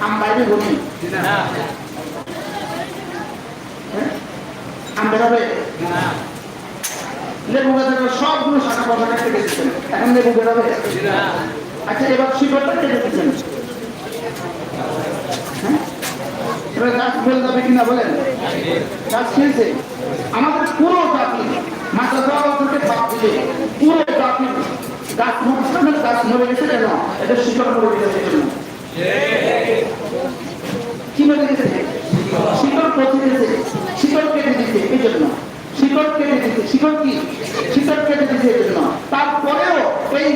আম বলি। হ্যাঁ? লেবু গাছের সবগুলো শাখা পোশাকা কেটে দিচ্ছেন এখন লেবু বেরোবে আচ্ছা এবার শিকড়টা কেটে দিচ্ছেন হ্যাঁ? এবার গাছ ফেলে যাবে কিনা বলেন? গাছ খেয়েছে আমাদের পুরো জাতি মাথা দেওয়া থেকে ভাব দিলে পুরো জাতি গাছ গাছ মরে গেছে কেন? এটা শিকড় মরে গেছে কেন তারপরেও এই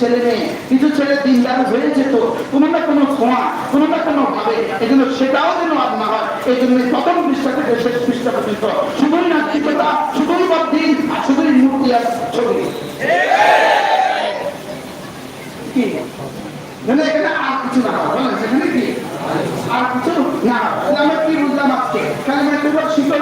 ছেলে মেয়ে, কিছু ছেলে দিনদার হয়ে যেত কোনো না কোনো ছোঁয়া কোনো না কোনো ভাবে, এই জন্য সেটাও যেন আর না হয়, এই জন্য প্রথম পৃষ্ঠা থেকে শেষ পৃষ্ঠা পর্যন্ত শুধুই নাস্তিকতা শুধুই বদিন আর শুধুই মূর্তি আর ছবি কি মানে এখানে আর কিছু না হয় বলেন সেখানে কি আর কিছু না হয় তাহলে আমরা কি বুঝলাম আজকে কারণ এবার শিকড়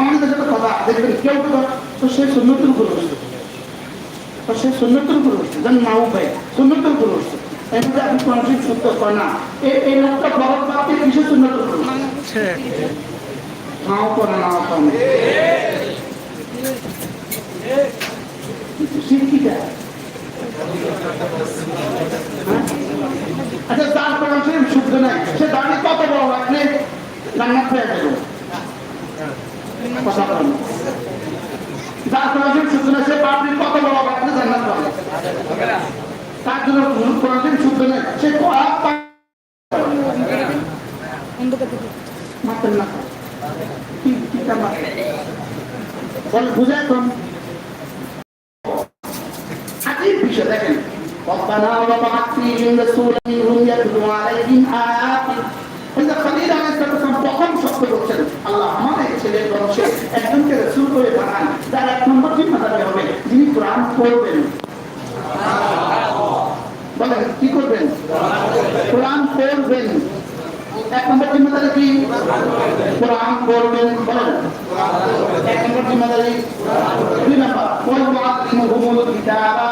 আমাদের সাথে কথা দেখবেন কেউ কেউ তো সে সুন্নতুল করে বসছে। তো সে সুন্নতুল করে বসছে। যেন আপনি না? এই লোকটা করে নাও শিক্ষিতা আচ্ছা তার কোরআন শরীফ শুদ্ধ নাই। সে দাঁড়িয়ে কত বড় রাখলে রান্না খেয়ে কথা বলেন যার কোরআন শরীফ শুদ্ধ নাই সে পাপড়ি কত বড় রাখলে জান্নাত পাবে তার জন্য কোরআন শরীফ শুদ্ধ নাই সে কড়া পা- মারতেন না কি কি কামড় বল বুঝে এখন আজীব বিষয় দেখেন ربنا وبعث فيهم رسولا منهم يتلو عليهم آياتك ছেলের বংশে একজনকে রসুল করে বানান যার এক নম্বর জিম্মাদারি হবে যিনি কোরআন পড়বেন। বলেন, কি করবেন? কোরআন পড়বেন। এক নম্বর জিম্মাদারি কি? কোরআন পড়বেন, বলেন। এক নম্বর জিম্মাদারি দুই নম্বর কিতাবা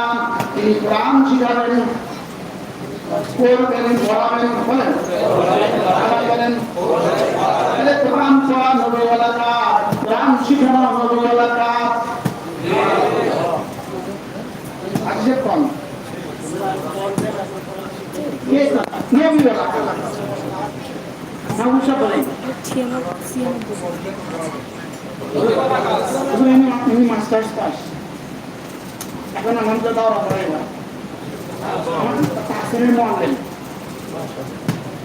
তিনি কোরআন শিখাবেন। পড়াবেন বলেন আবার বলেন কোন? কাজ নামুসা বলেন মাস্টার্স পাস। এখন আমাদের দেওয়া হবে না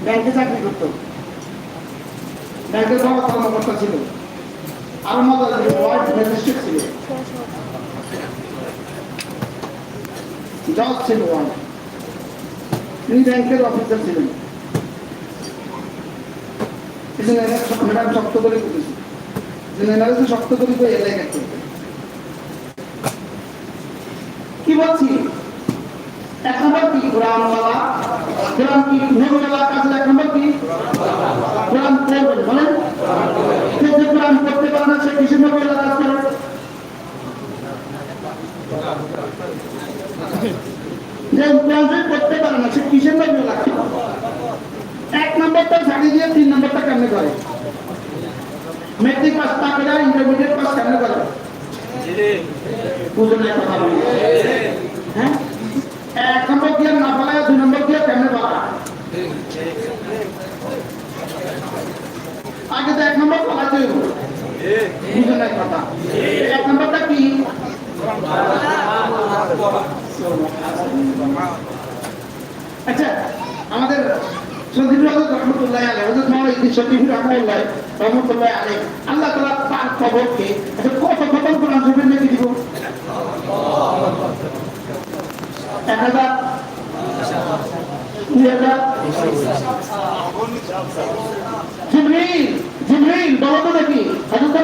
ব্যাংকে চাকরি করতো। ব্যাংকে যাওয়া কর্মকর্তা ছিল। আরও মজা লাগে ওয়ার্ড ম্যাজিস্ট্রেট ছিল। জজ ছিল তিনি ব্যাংকের অফিসার ছিলেন। শক্ত করে করেছি শক্ত করে কি বলছি? নম্বর কি কোরআনওয়ালা কোরআন কি নবীওয়ালা কাছে এক নম্বর কি কোরআন পড়বেন বলেন সে যে কোরআন পড়তে পারে না সে কিসের নবীওয়ালা কাজ করে যে কোরআন শরীফ পড়তে পারে না সে কিসের নবীওয়ালা কাজ এক নম্বরটা ছাড়িয়ে দিয়ে তিন নম্বরটা কেমনে করে মেট্রিক পাস না করে ইন্টারমিডিয়েট পাস কেমনে করে কথা বলি এক নম্বর দিয়ে না পালায় দুই নম্বর দিয়ে কেমনে পালা আগে তো এক নম্বর পালাতে হইব বুঝুন কথা? এক নম্বরটা কি? আচ্ছা আমাদের সন্দীপ রাজা রহমতুল্লাহ আলাই হজরত মাওলানা শফি রহমতুল্লাহ রহমতুল্লাহ আলাই আল্লাহ তাআলা তার খবরকে কত খতম কোরআন শরীফের লিখে দিব। এক হাজার দুই হাজার জিবরিল জিবরিল, বলো তো দেখি। হযরত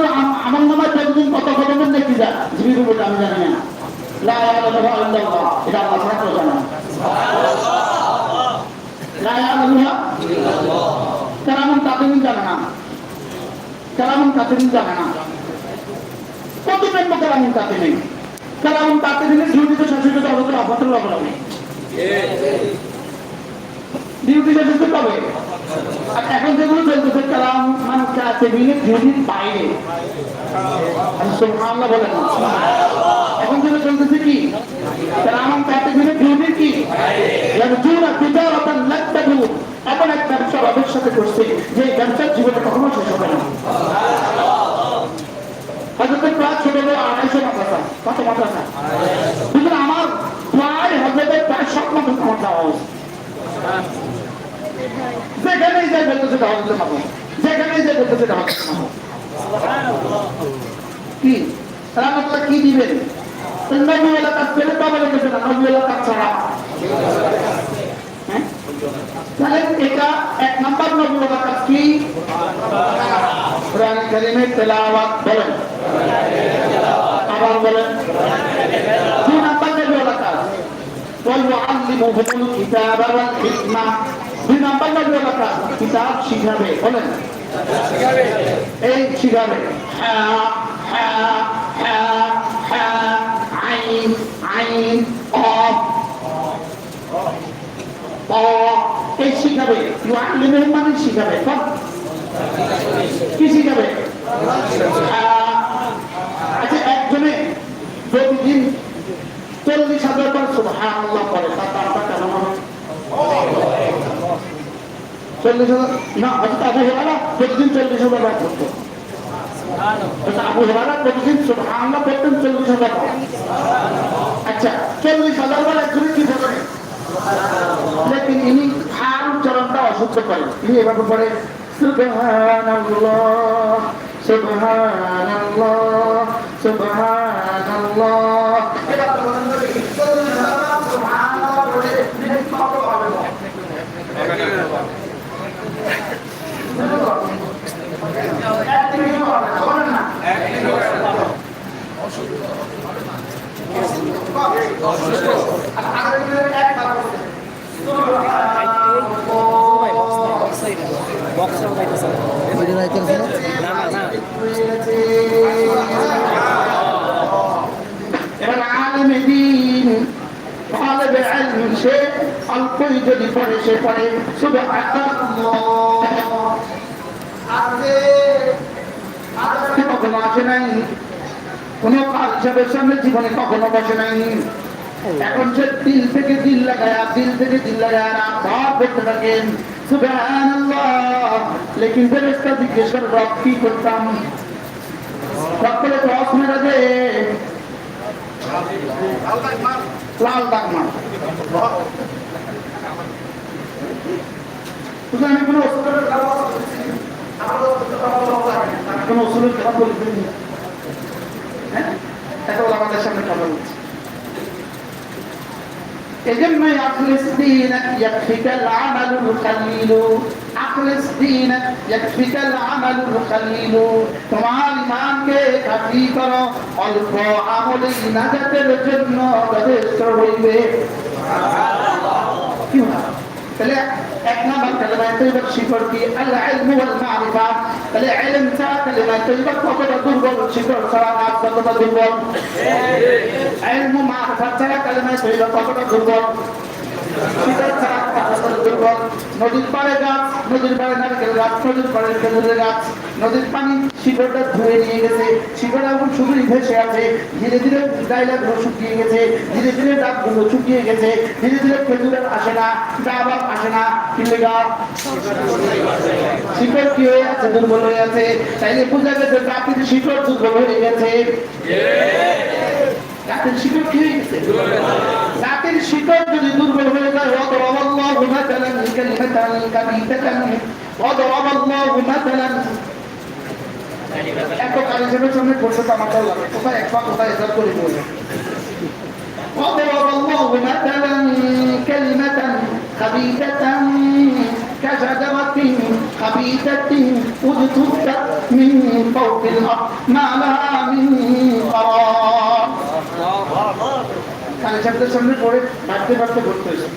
আমার নামায় প্রতিদিন কত কদমের নাকি যা? জিবরিল বলে কাতিমিন কালামুন কাতিমিনের ডিউটিতে শাসিত হযরত আফাতুল্লাহ বলে ডিউটি এখন যেগুলো চলতেছে কালাম কি? কালাম কাতিবিনের ডিউটির কি ইয়ারজুনা তিজারাতান লান এমন এক ব্যবসা সাথে করছে যে ব্যবসার জীবনে কখনো শেষ হবে না হজরতের প্রায় ছোট বড় আড়াইশো মাদ্রাসা কত মাদ্রাসা কিন্তু আমার প্রায় হজরতের প্রায় সব মাদ্রাসা আমার যাওয়া উচিত যেখানেই যাই বলতেছে এটা হজরতের মাদ্রাসা যেখানেই যাই বলতেছে এটা হজরতের মাদ্রাসা কি দিবেন নবীওয়ালা কাজ পেলে তবে লেগেছে না নবীওয়ালা কাজ ছাড়া এটা এক নাম্বার নবীওয়ালা কাজ কি বলেন আবার বলেন দুই বলব আল্লি মুহুল কিতাব আবার শিখাবে বলেন হ্যাঁ হ্যাঁ হ্যাঁ হ্যাঁ আইন আইন অফ এই শিখাবে আলিমের মানে শিখাবে কি শিখাবে আচ্ছা একজনে প্রতিদিন চল্লিশ হাজার বার আল্লাহ করে তার দামটা হবে? চল্লিশ হাজার, না আবু হেরারা প্রতিদিন চল্লিশ হাজার বার করতো আবু হেরারা প্রতিদিন করতেন চল্লিশ হাজার আচ্ছা চল্লিশ হাজার বার কি ইনি ইনি এভাবে পড়ে, সুবহানাল্লাহ সুবহানাল্লাহ। সুবহানাল্লাহ। সামনে জীবনে কখনো বসে নাই এখন সে দিল থেকে দিল লাগায়া, দিল থেকে দিল লাগায়া থাকেন। লেকিন করতাম? সকলে ওষুধের খাবার কোনো ওষুধের খাবার বলি এটা হলো আমাদের সামনে কথা বলছি। এজন্য আখলিস দীনক ইয়াকফিকাল আমালুল কলিল আখলিস দীনক ইয়াকফিকাল আমালুল কলিল তোমার ইমানকে কাফি করো, অল্প আমলে নাজাতের জন্য যথেষ্ট হইবে। হয়? তাহলে এক নম্বর কালেমায় তৈবার শিকড় কি? আল ইলমু ওয়াল মারিফা। তাহলে ইলম ছাড়া কালেমায় তৈবার কতটা দুর্বল শিকড় ছাড়া নাম কতটা দুর্বল? ইলমু মারিফা ছাড়া কালেমায় তৈবার কতটা দুর্বল? নদীর পাড়ে গাছ নদীর পাড়ে নারকেল গাছ নদীর পাড়ে খেজুরের গাছ নদীর পানি শিকড়টা ধুয়ে নিয়ে গেছে এখন ভেসে আছে ধীরে ধীরে ডাইলাগুলো শুকিয়ে গেছে ধীরে ধীরে ডাবগুলো শুকিয়ে গেছে ধীরে ধীরে খেজুরের আসে না ডাব আসে না কিন্তু শিকড় কি হয়ে আছে দুর্বল হয়ে আছে তাইলে বোঝা গেছে জাতির শিকড় দুর্বল হয়ে গেছে জাতির শিকড় কি হয়ে গেছে জাতির শিকড় যদি দুর্বল হয়ে যায় وضرب الله مثلا كلمة كبيرة وضرب الله مثلا এত কারিজমের সামনে পড়ছে তো আমার ভালো লাগে কোথায় এক পা কোথায় এসব করে বলবে وضرب الله مثلا كلمة خبيثة كشجرة خبيثة اجتثت من فوق الأرض ما لها من قرار কানে সাহেবদের সামনে পড়ে হাঁটতে হাঁটতে ঘুরতে হয়েছে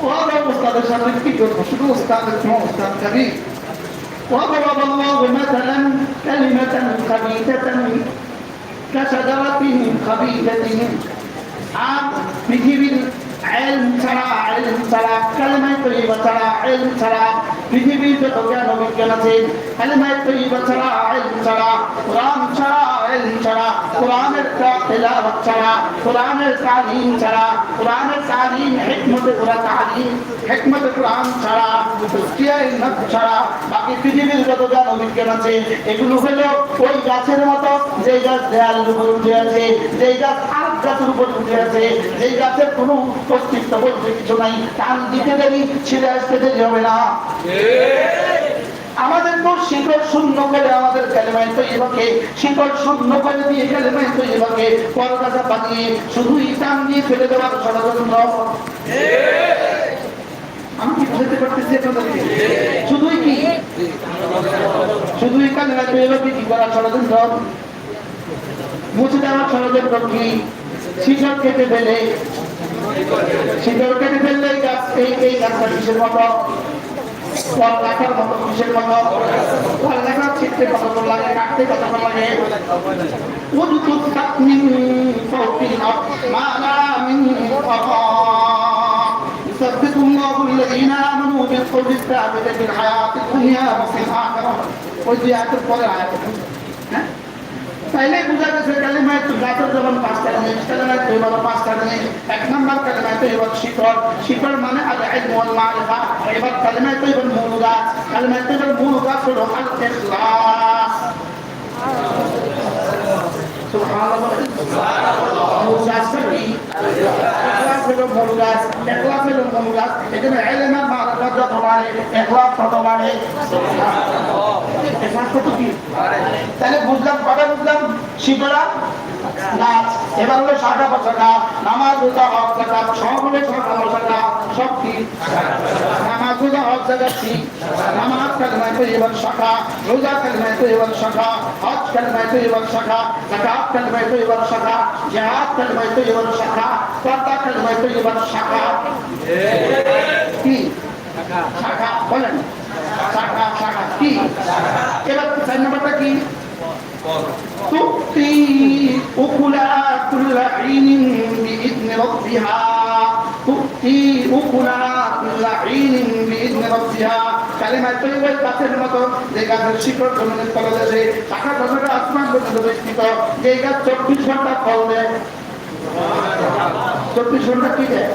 وهذا أستاذ شرف كبير شنو أستاذ اسمه أستاذ كبير وضرب الله مثلا كلمة خبيثة كشجرة خبيثة আর পৃথিবীর এলম ছাড়া এলম ছাড়া কালেমায় তৈবা ছাড়া এলম ছাড়া পৃথিবীর যত জ্ঞান অভিজ্ঞান আছে? কালেমায় তৈবা ছাড়া এলম ছাড়া, কোরআন ছাড়া এলম ছাড়া, কোরআনের তেলাওয়াত ছাড়া, কোরআনের তালিম ছাড়া, কোরআনের তালিম হিকমতে কোরআন তালিম, হিকমতে কোরআন ছাড়া উস্তিয়াই নখ ছাড়া, বাকি পৃথিবীর যত জ্ঞান অভিজ্ঞান আছে, এগুলো হলো ওই গাছের মতো যে গাছ দেয়ালের উপর উঠে আছে যে গাছ আর গাছের উপর উঠে আছে যে গাছের কোনো অস্তিত্ব বলতে কিছু নাই টান দিতে দেরি ছিঁড়ে আসতে দেরি হবে না। আমাদের তো শিকড় শূন্য করে আমাদের ক্যালেমায় তৈরিবাকে শিকড় শূন্য করে দিয়ে ক্যালেমায় তৈরিবাকে পরকাটা বানিয়ে শুধু ইটান দিয়ে ফেলে দেওয়ার ষড়যন্ত্র। আমি কেটে ফেললে গাছ এই গাছটা কিসের মতো? ফল রাখার মতো কিসের মতো ফল রাখার ছিটতে কত লাগে কাটতে কত লাগে وجدت من فوق الأرض ما لا من قرار يثبت الله الذين آمنوا بالقول الثابت في الحياة الدنيا وفي الآخرة ওই আয়াতের পরে আয়াত হ্যাঁ তাইলে বোঝা গেছে কালিমায় তো গাছের যখন পাঁচটা জিনিস কালিমায় তো এবার পাঁচটা জিনিস এক নম্বর কালিমায় তো এবার শিকড়। শিকড় মানে আর এক মন মারিফা এবার কালিমায় তো এবার মূল গাছ। কালিমায় তো এবার মূল গাছ হলো আর তাহলে বুঝলাম, কবে বুঝলাম? শিবরা, নাচ, এবার হলো শাখা পোশাকা নামাজ রোজা হক জাকাত সব হলো শাখা পোশাকা সব কি? নামাজ রোজা হক জাকাত কি? নামাজ কালমায় তো এবার শাখা রোজা কালমায় তো এবার শাখা হজ কালমায় তো এবার শাখা জাকাত কালমায় তো এবার শাখা জিহাদ কালমায় তো এবার শাখা পর্দা কালমায় তো এবার শাখা কি শাখা বলেন শাখা শাখা কি এবার চার নম্বরটা কি تؤتي أكلها كل حين بإذن ربها تؤتي أكلها كل حين بإذن ربها কালেমা তৈবের গাছের মতো যে গাছের শিকড় জমিনের তলদেশে শাখা প্রশাখা আসমান পর্যন্ত বিস্তৃত যে গাছ চব্বিশ ঘণ্টা ফল দেয়। চব্বিশ ঘণ্টা কি দেয়?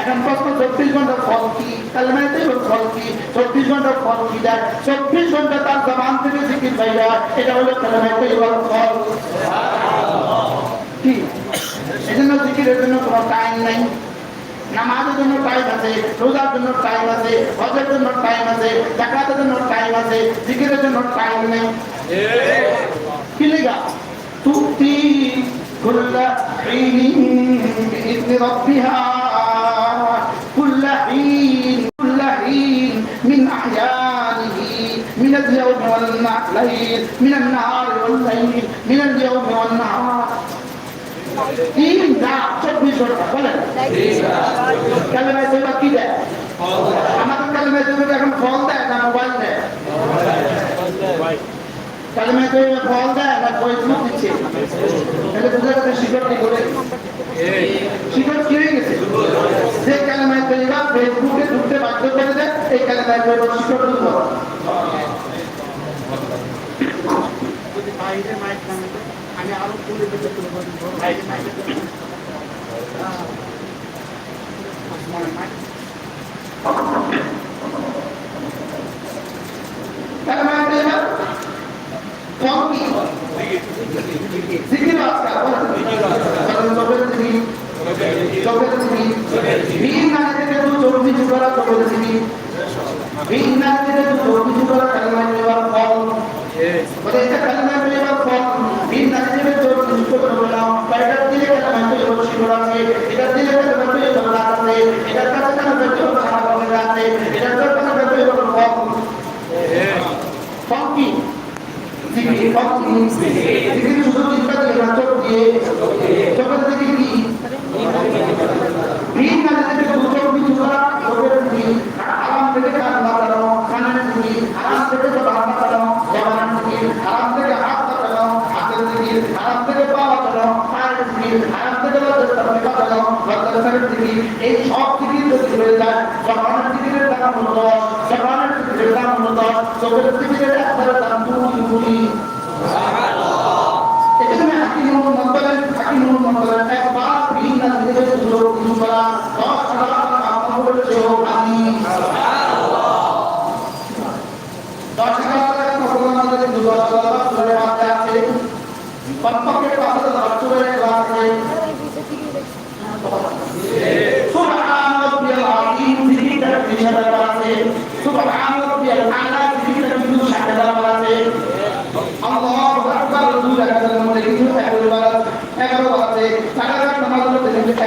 এখন প্রশ্ন, চব্বিশ ঘণ্টা ফল কি? কালেমায় ফল কি? চব্বিশ ঘণ্টা ফল কি দেয়? চব্বিশ ঘণ্টা তার জবান থেকে কালেমায় জিকিরের জন্য কোনো টাইম নাই। নামাজের জন্য টাইম আছে রোজার জন্য টাইম আছে হজের জন্য টাইম আছে জাকাতের জন্য টাইম আছে জিকিরের জন্য টাইম নেই কি লেগা তুতি كل حين بإذن ربها كل حين كل حين من أحيانه من اليوم والليل من النهار والليل من اليوم والنهار তিন রাত চব্বিশ ঘণ্টা বলেন কালেমায় তৈবা কি দেয় আমাদের কালেমায় তৈবা এখন ফল দেয় না মোবাইল দেয় কালেমায় তৈবা ফল দেয় না ফেসবুক দিচ্ছে তাহলে বোঝা যাচ্ছে শিকড় কি করে শিকড় কি হয়ে গেছে যে কালেমায় তৈবা ফেসবুকে ঢুকতে বাধ্য করে দেয় এই কালেমায় তৈবা শিকড় ঢুকবো বাইরে মাইক আমি আরও তুলে দিতে বিন নাসিবের জন্য নিশ্চিত করব না এটা দিলে কেন মেসেজ করছি আছে এটা দিলে কেন মেসেজ করব আছে এটার কাছে কেন মেসেজ খারাপ হবে আছে এটার কাছে কেন মেসেজ করব ফক ফক কি ফক করে মাদ্রাসার টিকিট এই সব টিকিট যদি হয়ে যায়। জনগণের টিকিটের দাম দশ জনগণের টিকিটের দাম দশ চোখের টিকিটের একবারের দাম দুই কোটি এখানে হাকিমুল মন্ডলের হাকিমুল মন্ডলের একবার ভিন্ন দিকে সুযোগ কিছু করা দশ হাজার টাকা আমার করেছেও আমি দশ হাজার টাকা কখনো আমাদের দু দশ হাজার টাকা ধরে মাথায় আছে কমপক্ষে পাঁচ হাজার দশ চলে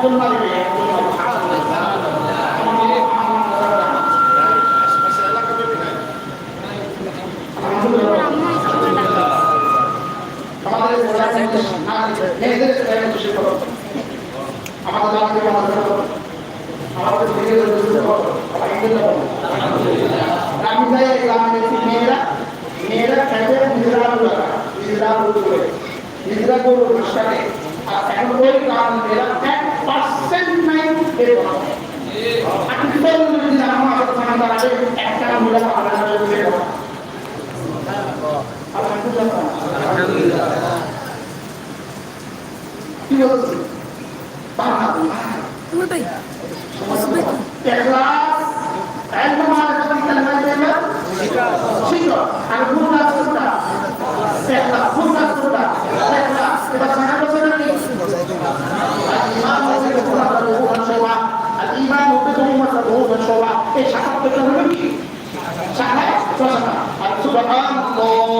quando uma Akbar,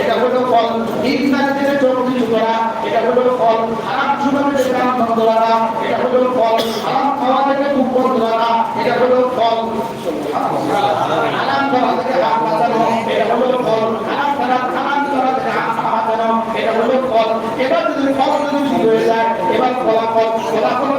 এটা হলো ফল কিছু করা এটা হলো ফল বন্ধ করা এটা হলো ফল খাওয়া থেকে মুখ বন্ধ করা এটা হলো ফল হারাম খাওয়া থেকে হাত বাঁচানো এটা হলো ফল খারাপ করা থেকে এবার যদি ফল যদি হয়ে যায় এবার ফলাফল ফলাফল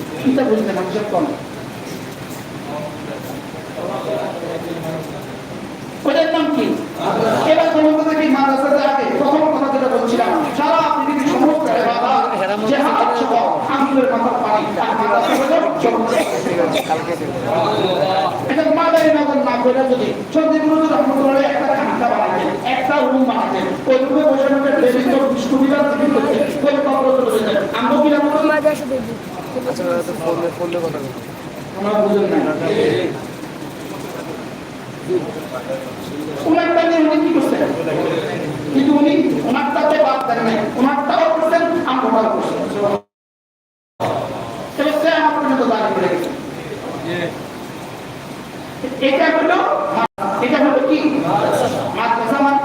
কিতা বুঝলেন আমি সব কম। ওদের নাম কি? এবার বলুন তো দেখি মাদ্রাসাতে আগে প্রথম কথা যেটা বলছিলাম, সারা পৃথিবীর সমস্ত ইবাদত জিহাদ সহ আঙ্গুলের মাথা পানি আর মাদ্রাসা হলো এটা মাদারি নগর না যদি সত্যি গুরু রহমতুল্লাহ একটা রুম বানাতেন ওই রুমে বসে দেবিত বিষ্ণুবিদার তো ফোন ফোন দিয়ে কথা বল। আমরা বুঝুন না ওনারটা নিয়ে উনি কি করছেন কিন্তু উনি ওনারটাতে বাদ দেন নাই ওনারটাও করছেন আমরাও করছেন তবে সে আমার পর্যন্ত দাঁড়িয়ে পড়ে গেছে এটা হলো এটা হলো কি মাদ্রাসা মান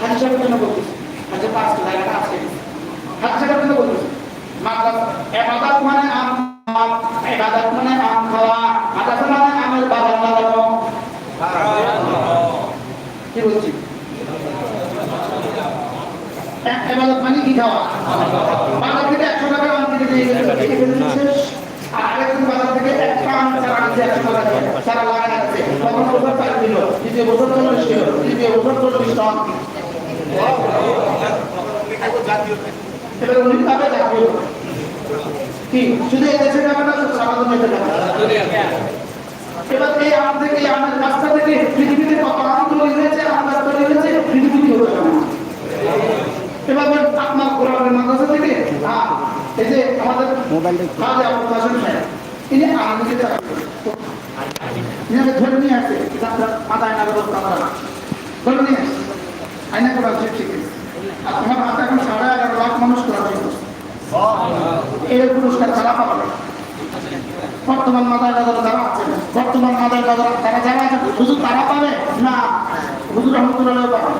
হাজি সাহেবের জন্য বলতেছি হাজি পাঁচ জায়গাটা আছে হাজি সাহেবের জন্য বলতেছি মাদ্রাসা এবাদত মানে আম এবাদত মানে আম বাজার থেকে একশো টাকা আম কিনে দিয়ে গেছে এখানে শেষ আর আরেকজন বাজার থেকে একটা আম একশো টাকা দিয়ে চারা আছে। প্রথম বছর চার কিলো দ্বিতীয় বছর চল্লিশ কিলো তৃতীয় বছর চল্লিশ টন। এবার উনি পাবে জাতীয় কি শুধু এই দেশে যাবে না সারা দুনিয়াতে যাবে এবার এই আম এই আমের রাস্তা থেকে পৃথিবীতে কত আম তৈরি হয়েছে আমরা তৈরি হয়েছে পৃথিবীতে হলো না এবার আপনার কোরআনের মাদ্রাসা থেকে হ্যাঁ এই যে আমাদের ইনি টাকা ইনাকে ধরে নিয়ে আসে মাথায় না ব্যবস্থা করা ধরে নিয়ে আসে। আইনা করা উচিত ঠিক আছে। আমার হাতে এখন সাড়ে এগারো লাখ মানুষ করা হয়েছে এই পুরস্কার তারা পাবে। বর্তমান মাদায় দাদা যারা আছেন বর্তমান মাদায় দাদা তারা যারা আছেন শুধু তারা পাবে? না, হুজুর রহমতুল্লাহ পাবে।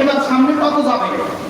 এবার সামনে কত যাবে? হ্যাঁ?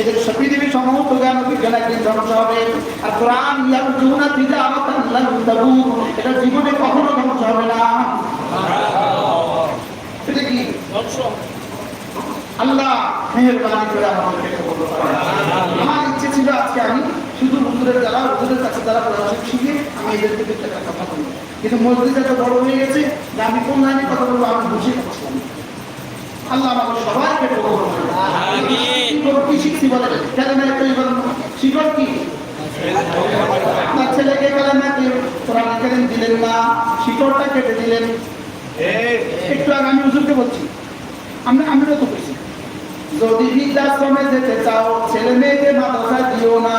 এদের পৃথিবীর সমস্ত একদিন ধ্বংস হবে। আর কোরআন ইয়ারজুনা তাবুর এটা জীবনে কখনো ধ্বংস হবে না। কি? ইচ্ছে ছিল আজকে আমি হুজুরের কাছে আমি টাকা কথা বলব কিন্তু হয়ে গেছে আমি কোন লাইনে কথা বলব আমি বুঝে পাচ্ছিলাম না। আল্লাহ আমাদের সবাইকে কবুল করেন। কি শিখছি বলে? কেন না একটু এবার কি? আপনার ছেলেকে কালেমা কোরআন কালেম দিলেন না শিকড়টা কেটে দিলেন। একটু আগে আমি হুজুরকে বলছি আমরা আমরা তো বলছি যদি বৃদ্ধাশ্রমে যেতে চাও ছেলে মেয়েকে মাদ্রাসা দিও না।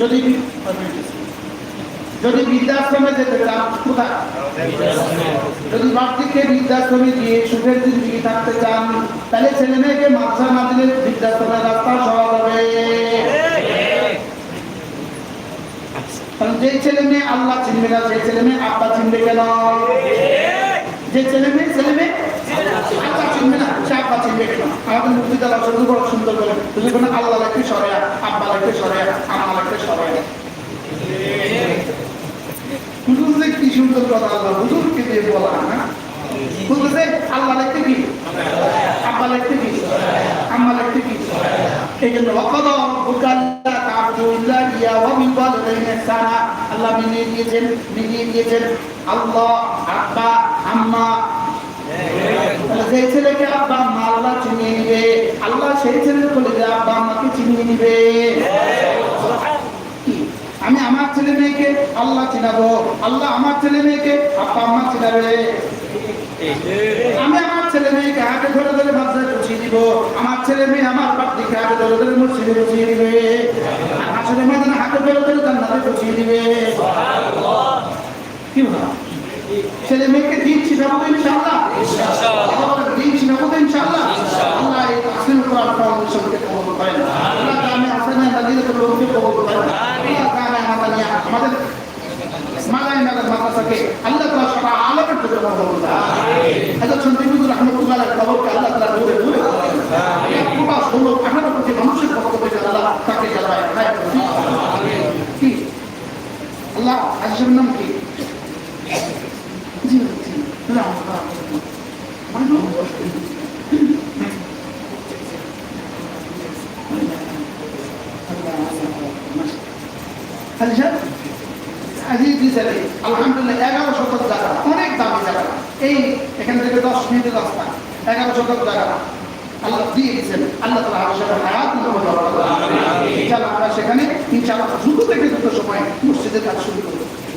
যদি যদি বৃদ্ধাশ্রমে যেতে চাও, কোথায়? যদি বাড়তিকে বৃদ্ধাশ্রমে গিয়ে সুখের জিন্দগি থাকতে চান, তাহলে ছেলে মেয়েকে মাদ্রাসা না দিলে বৃদ্ধাশ্রমের রাস্তা সহজ হবে। যে ছেলে মেয়ে আল্লাহ চিনবে না সেই ছেলে মেয়ে আব্বা চিনবে কেন? যে ছেলে মেয়ে ছেলে মেয়ে আব্বা চিনবে না, সে আব্বা চিনবে কেন? আমাদের মুক্তিদার শুধু বড় সুন্দর করে শুধু কোনো আল্লাহ লাগবে সরে আব্বা লাগবে সরে আমা লাগবে সরে হুজুর যে কি সুন্দর কথা আল্লাহ হুজুরকে দিয়ে বলা না? হুজুর যে আল্লাহ লাগতে কি? আব্বা লাগতে কি? আম্মা লাগতে কি? এই জন্য ওয়ালিদাইনি ইহসানা আল্লাহ মিলিয়ে দিয়েছেন মিলিয়ে দিয়েছেন। আল্লাহ, আব্বা, আম্মা। যে ছেলেকে আব্বা, আম্মা চিনিয়ে নিবে। আল্লাহ সেই ছেলের বলে যে আব্বা, আম্মাকে চিনিয়ে নিবে? আমি আমার ছেলে মেয়েকে আল্লাহ চিনাবো। আল্লাহ আমার ছেলে মেয়েকে আপা আমার চিনাবে আমি আমার ছেলে মেয়েকে হাতে ধরে ধরে মাদ্রাসায় পৌঁছিয়ে দিব। আমার ছেলে মেয়ে আমার পাত্রীকে হাতে ধরে ধরে মসজিদে পৌঁছিয়ে দিবে। আমার ছেলে মেয়ে হাতে ধরে ধরে জান্নাতে পৌঁছিয়ে দিবে। কি বলা? ছেলে মেয়েকে দিন শিখাবো তো ইনশাআল্লাহ। আমাদের দিন শিখাবো তো ইনশাআল্লাহ। আল্লাহ এই তাসলিম কোরআন ফাউন্ডেশনকে কবুল করেন আল্লাহ কামে হাসানা নাদিরকে লোককে কবুল করেন আল্লাহ কামে হাসানিয়া আমাদের মালায় নাগাদ মাদ্রাসাকে আল্লাহ তাআলা সারা আলমের থেকে কবুল করেন হাজরত সন্তিবুর রহমতুল্লাহ আলাইহির কবরকে আল্লাহ তাআলা দূরে দূরে করেন পুরা ষোলো আঠারো কোটি মানুষের পক্ষ থেকে আল্লাহ তাকে জানায় কি? আল্লাহ আজিজের নাম কি জি জি না আচ্ছা আজিজ হিসেবে আলহামদুলিল্লাহ এগারো শতক জায়গা এই এখান থেকে দশ মিনিটের রাস্তা এগারো শতক জায়গা আল্লাহ দিয়ে আল্লাহ তালা ইনশাআল্লাহ আমরা সেখানে ইনশাআল্লাহ দ্রুত থেকে দ্রুত সময় মসজিদের কাজ শুরু করব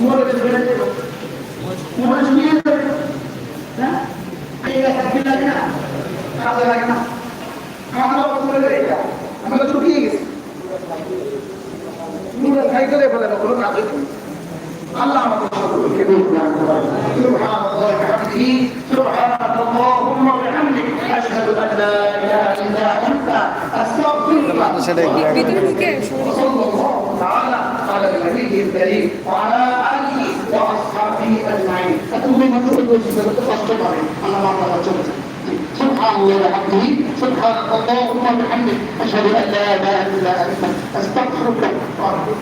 মরবে ফেলে দেবো سبحان الله কষ্ট পারে আমার বাবা মা চলে যায় سبحان الله وبحمده سبحان اللهم وبحمده أشهد أن لا إله إلا أنت أستغفرك وأتوب